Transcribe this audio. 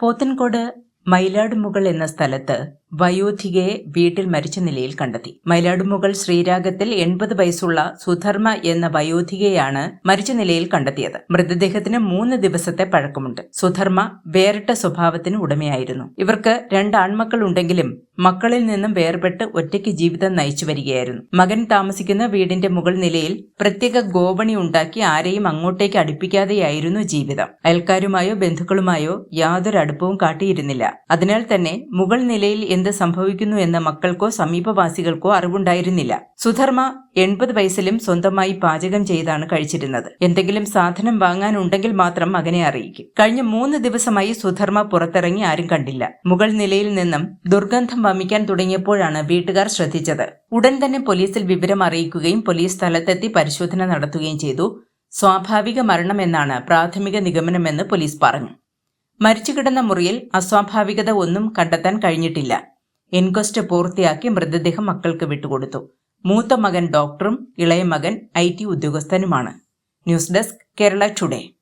പോത്തൻകോട് മയിലാടുമുകൾ എന്ന സ്ഥലത്ത് വയോധികയെ വീട്ടിൽ മരിച്ച നിലയിൽ കണ്ടെത്തി. മയിലാടുമുകൾ ശ്രീരാഗത്തിൽ എൺപത് വയസ്സുള്ള സുധർമ്മ എന്ന വയോധികയാണ് മരിച്ച നിലയിൽ കണ്ടെത്തിയത്. മൃതദേഹത്തിന് മൂന്ന് ദിവസത്തെ പഴക്കമുണ്ട്. സുധർമ്മ വേറിട്ട സ്വഭാവത്തിന് ഉടമയായിരുന്നു. ഇവർക്ക് രണ്ട് ആൺമക്കൾ ഉണ്ടെങ്കിലും മക്കളിൽ നിന്നും വേർപെട്ട് ഒറ്റയ്ക്ക് ജീവിതം നയിച്ചു വരികയായിരുന്നു. മകൻ താമസിക്കുന്ന വീടിന്റെ മുകൾ നിലയിൽ പ്രത്യേക ഗോവണി ഉണ്ടാക്കി ആരെയും അങ്ങോട്ടേക്ക് അടുപ്പിക്കാതെയായിരുന്നു ജീവിതം. അയൽക്കാരുമായോ ബന്ധുക്കളുമായോ യാതൊരു അടുപ്പവും കാട്ടിയിരുന്നില്ല. അതിനാൽ തന്നെ മുകൾ നിലയിൽ എന്ത് സംഭവിക്കുന്നു എന്ന് മക്കൾക്കോ സമീപവാസികൾക്കോ അറിവുണ്ടായിരുന്നില്ല. സുധർമ്മ എൺപത് വയസ്സിലും സ്വന്തമായി പാചകം ചെയ്താണ് കഴിച്ചിരുന്നത്. എന്തെങ്കിലും സാധനം വാങ്ങാനുണ്ടെങ്കിൽ മാത്രം മകനെ അറിയിക്കും. കഴിഞ്ഞ മൂന്ന് ദിവസമായി സുധർമ്മ പുറത്തിറങ്ങി ആരും കണ്ടില്ല. മുകൾ നിലയിൽ നിന്നും ദുർഗന്ധം വമിക്കാൻ തുടങ്ങിയപ്പോഴാണ് വീട്ടുകാർ ശ്രദ്ധിച്ചത്. ഉടൻ തന്നെ പോലീസിൽ വിവരം അറിയിക്കുകയും പോലീസ് സ്ഥലത്തെത്തി പരിശോധന നടത്തുകയും ചെയ്തു. സ്വാഭാവിക മരണമെന്നാണ് പ്രാഥമിക നിഗമനമെന്ന് പോലീസ് പറഞ്ഞു. മരിച്ചുകിടന്ന മുറിയിൽ അസ്വാഭാവികത ഒന്നും കണ്ടെത്താൻ കഴിഞ്ഞിട്ടില്ല. എൻക്വസ്റ്റ് പൂർത്തിയാക്കി മൃതദേഹം മക്കൾക്ക് വിട്ടുകൊടുത്തു. മൂത്ത മകൻ ഡോക്ടറും ഇളയ മകൻ I T ഉദ്യോഗസ്ഥനുമാണ്. News desk Kerala today.